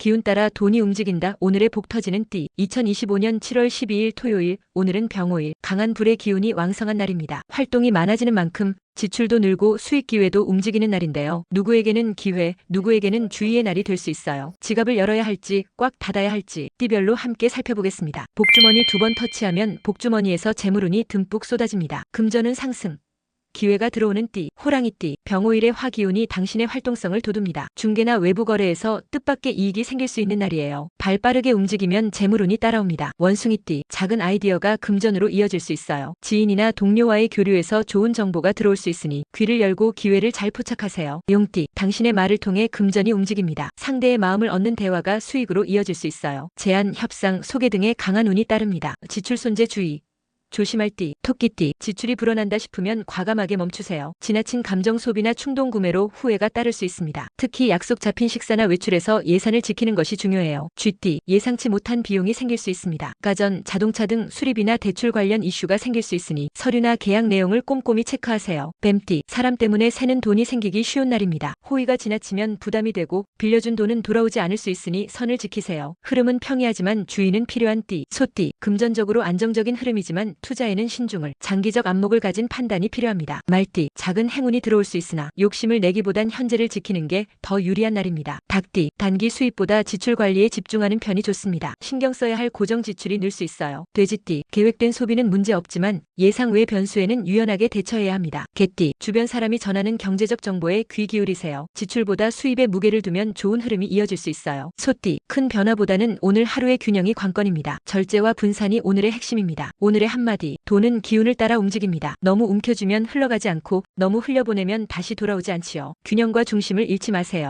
기운 따라 돈이 움직인다. 오늘의 복 터지는 띠. 2025년 7월 12일 토요일. 오늘은 병호일. 강한 불의 기운이 왕성한 날입니다. 활동이 많아지는 만큼 지출도 늘고 수익 기회도 움직이는 날인데요. 누구에게는 기회, 누구에게는 주의의 날이 될 수 있어요. 지갑을 열어야 할지 꽉 닫아야 할지 띠별로 함께 살펴보겠습니다. 복주머니 두 번 터치하면 복주머니에서 재물운이 듬뿍 쏟아집니다. 금전은 상승. 기회가 들어오는 띠, 호랑이띠, 병오일의 화기운이 당신의 활동성을 돋웁니다. 중개나 외부 거래에서 뜻밖의 이익이 생길 수 있는 날이에요. 발 빠르게 움직이면 재물운이 따라옵니다. 원숭이띠, 작은 아이디어가 금전으로 이어질 수 있어요. 지인이나 동료와의 교류에서 좋은 정보가 들어올 수 있으니 귀를 열고 기회를 잘 포착하세요. 용띠, 당신의 말을 통해 금전이 움직입니다. 상대의 마음을 얻는 대화가 수익으로 이어질 수 있어요. 제안, 협상, 소개 등의 강한 운이 따릅니다. 지출 손재 주의. 조심할 띠, 토끼띠, 지출이 불어난다 싶으면 과감하게 멈추세요. 지나친 감정 소비나 충동 구매로 후회가 따를 수 있습니다. 특히 약속 잡힌 식사나 외출에서 예산을 지키는 것이 중요해요. 쥐띠, 예상치 못한 비용이 생길 수 있습니다. 가전, 자동차 등 수리비나 대출 관련 이슈가 생길 수 있으니 서류나 계약 내용을 꼼꼼히 체크하세요. 뱀띠, 사람 때문에 새는 돈이 생기기 쉬운 날입니다. 호의가 지나치면 부담이 되고 빌려준 돈은 돌아오지 않을 수 있으니 선을 지키세요. 흐름은 평이하지만 주의는 필요한 띠, 소띠, 금전적으로 안정적인 흐름이지만 투자에는 신중을, 장기적 안목을 가진 판단이 필요합니다. 말띠, 작은 행운이 들어올 수 있으나 욕심을 내기보단 현재를 지키는 게 더 유리한 날입니다. 닭띠, 단기 수입보다 지출 관리에 집중하는 편이 좋습니다. 신경 써야 할 고정 지출이 늘 수 있어요. 돼지띠, 계획된 소비는 문제 없지만 예상 외 변수에는 유연하게 대처해야 합니다. 개띠, 주변 사람이 전하는 경제적 정보에 귀 기울이세요. 지출보다 수입에 무게를 두면 좋은 흐름이 이어질 수 있어요. 소띠, 큰 변화보다는 오늘 하루의 균형이 관건입니다. 절제와 분산이 오늘의 핵심입니다. 오늘의 한마디, 돈은 기운을 따라 움직입니다. 너무 움켜쥐면 흘러가지 않고 너무 흘려보내면 다시 돌아오지 않지요. 균형과 중심을 잃지 마세요.